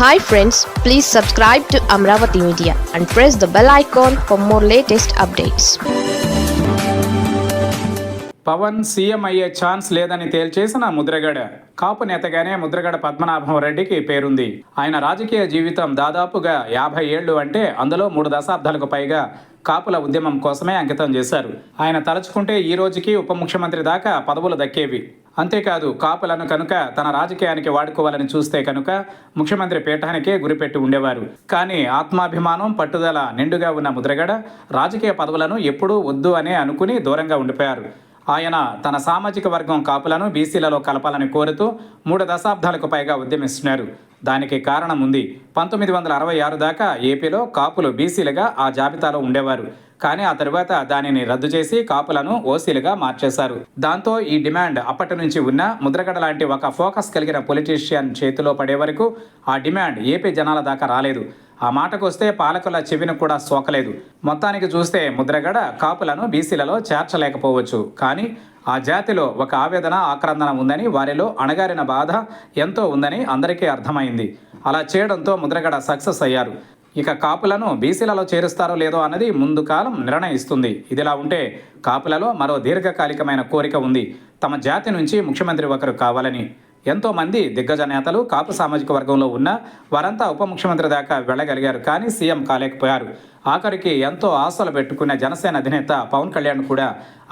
Hi friends please subscribe to Amaravati media and press the bell icon for more latest updates Pawan CM అయ్యే chance లేదని తేల్చేసిన ముద్రగడ. కాపు నేతగానే ముద్రగడ పద్మనాభం రెడ్డికి పేరుంది. ఆయన రాజకీయ జీవితం దాదాపుగా యాభై ఏళ్ళు అంటే అందులో మూడు దశాబ్దాలకు పైగా కాపుల ఉద్యమం కోసమే అంకితం చేశారు. ఆయన తలుచుకుంటే ఈ రోజుకి ఉప ముఖ్యమంత్రి దాకా పదవులు దక్కేవి. అంతేకాదు కాపులను కనుక తన రాజకీయానికి వాడుకోవాలని చూస్తే కనుక ముఖ్యమంత్రి పీఠానికే గురిపెట్టి ఉండేవారు. కానీ ఆత్మాభిమానం పట్టుదల నిండుగా ఉన్న ముద్రగడ రాజకీయ పదవులను ఎప్పుడూ వద్దు అనే అనుకుని దూరంగా ఉండిపోయారు. ఆయన తన సామాజిక వర్గం కాపులను బీసీలలో కలపాలని కోరుతూ మూడు దశాబ్దాలకు పైగా ఉద్యమిస్తున్నారు. దానికి కారణం ఉంది. పంతొమ్మిది వందల అరవై ఆరు దాకా ఏపీలో కాపులు బీసీలుగా ఆ జాబితాలో ఉండేవారు. కానీ ఆ తరువాత దానిని రద్దు చేసి కాపులను ఓసీలుగా మార్చేశారు. దాంతో ఈ డిమాండ్ అప్పటి నుంచి ఉన్న ముద్రగడ లాంటి ఒక ఫోకస్ కలిగిన పొలిటీషియన్ చేతిలో పడే వరకు ఆ డిమాండ్ ఏపీ జనాల దాకా రాలేదు. ఆ మాటకు వస్తే పాలకుల చెవిని కూడా సోకలేదు. మొత్తానికి చూస్తే ముద్రగడ కాపులను బీసీలలో చేర్చలేకపోవచ్చు. కానీ ఆ జాతిలో ఒక ఆవేదన ఆక్రందన ఉందని వారిలో అణగారిన బాధ ఎంతో ఉందని అందరికీ అర్థమైంది. అలా చేయడంతో ముద్రగడ సక్సెస్ అయ్యారు. ఇక కాపులను బీసీలలో చేరుస్తారో లేదో అన్నది ముందు కాలం నిర్ణయిస్తుంది. ఇదిలా ఉంటే కాపులలో మరో దీర్ఘకాలికమైన కోరిక ఉంది. తమ జాతి నుంచి ముఖ్యమంత్రి ఒకరు కావాలని ఎంతోమంది దిగ్గజ నేతలు కాపు సామాజిక వర్గంలో ఉన్న వారంతా ఉప ముఖ్యమంత్రి దాకా వెళ్ళగలిగారు కానీ సీఎం కాలేకపోయారు. ఆఖరికి ఎంతో ఆశలు పెట్టుకున్న జనసేన అధినేత పవన్ కళ్యాణ్ కూడా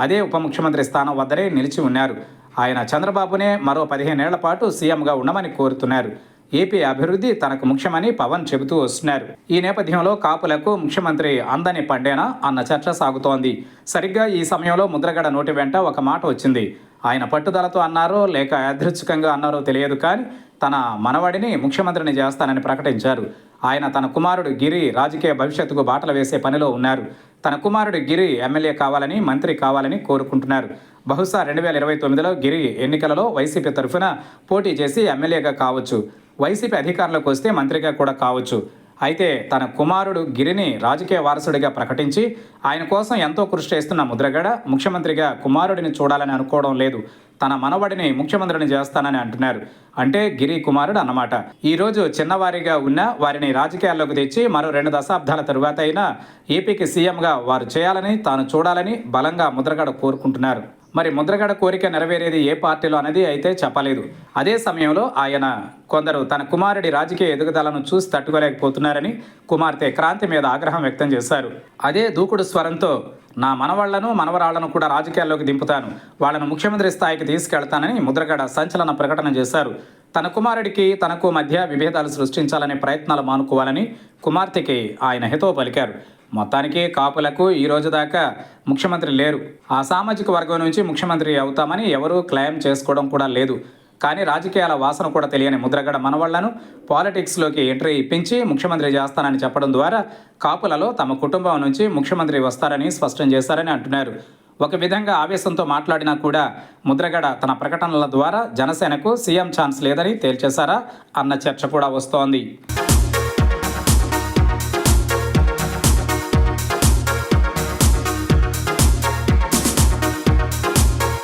అదే ఉప ముఖ్యమంత్రి స్థానం వద్దనే నిలిచి ఉన్నారు. ఆయన చంద్రబాబునే మరో పదిహేనేళ్ళ పాటు సీఎంగా ఉండమని కోరుతున్నారు. ఏపీ అభివృద్ధి తనకు ముఖ్యమని పవన్ చెబుతూ వస్తున్నారు. ఈ నేపథ్యంలో కాపులకు ముఖ్యమంత్రి అందని పండేనా అన్న చర్చ సాగుతోంది. సరిగ్గా ఈ సమయంలో ముద్రగడ నోటి వెంట ఒక మాట వచ్చింది. ఆయన పట్టుదలతో అన్నారో లేక యాదృచ్ఛికంగా అన్నారో తెలియదు కానీ తన మనవడిని ముఖ్యమంత్రిని చేస్తానని ప్రకటించారు. ఆయన తన కుమారుడు గిరి రాజకీయ భవిష్యత్తుకు బాటలు వేసే పనిలో ఉన్నారు. తన కుమారుడు గిరి ఎమ్మెల్యే కావాలని మంత్రి కావాలని కోరుకుంటున్నారు. బహుశా రెండు వేల ఇరవై తొమ్మిదిలో గిరి ఎన్నికలలో వైసీపీ తరఫున పోటీ చేసి ఎమ్మెల్యేగా కావచ్చు. వైసీపీ అధికారంలోకి వస్తే మంత్రిగా కూడా కావచ్చు. అయితే తన కుమారుడు గిరిని రాజకీయ వారసుడిగా ప్రకటించి ఆయన కోసం ఎంతో కృషి చేస్తున్న ముద్రగడ ముఖ్యమంత్రిగా కుమారుడిని చూడాలని అనుకోవడం లేదు. తన మనవడిని ముఖ్యమంత్రిని చేస్తానని అంటున్నారు. అంటే గిరి కుమారుడు అన్నమాట. ఈరోజు చిన్నవారిగా ఉన్న వారిని రాజకీయాల్లోకి తెచ్చి మరో రెండు దశాబ్దాల తరువాత అయినా ఏపీకి సీఎంగా వారు చేయాలని తాను చూడాలని బలంగా ముద్రగడ కోరుకుంటున్నారు. మరి ముద్రగడ కోరిక నెరవేరేది ఏ పార్టీలో అనేది అయితే చెప్పలేదు. అదే సమయంలో ఆయన కొందరు తన కుమారుడి రాజకీయ ఎదుగుదలను చూసి తట్టుకోలేకపోతున్నారని కుమార్తె క్రాంతి మీద ఆగ్రహం వ్యక్తం చేశారు. అదే దూకుడు స్వరంతో నా మనవాళ్ళను మనవరాళ్ళను కూడా రాజకీయాల్లోకి దింపుతాను. వాళ్ళను ముఖ్యమంత్రి స్థాయికి తీసుకెళ్తానని ముద్రగడ సంచలన ప్రకటన చేశారు. తన కుమారుడికి తనకు మధ్య విభేదాలు సృష్టించాలనే ప్రయత్నాలు మానుకోవాలని కుమార్తెకి ఆయన హితవు పలికారు. మొత్తానికి కాపులకు ఈ రోజు దాకా ముఖ్యమంత్రి లేరు. ఆ సామాజిక వర్గం నుంచి ముఖ్యమంత్రి అవుతామని ఎవరూ క్లెయిమ్ చేసుకోవడం కూడా లేదు. కానీ రాజకీయాల వాసన కూడా తెలియని ముద్రగడ మనవళ్ళను పాలిటిక్స్లోకి ఎంట్రీ ఇప్పించి ముఖ్యమంత్రి చేస్తానని చెప్పడం ద్వారా కాపులలో తమ కుటుంబం నుంచి ముఖ్యమంత్రి వస్తారని స్పష్టం చేశారని అంటున్నారు. ఒక విధంగా ఆవేశంతో మాట్లాడినా కూడా ముద్రగడ తన ప్రకటనల ద్వారా జనసేనకు సీఎం ఛాన్స్ లేదని తేల్చేశారా అన్న చర్చ కూడా వస్తోంది.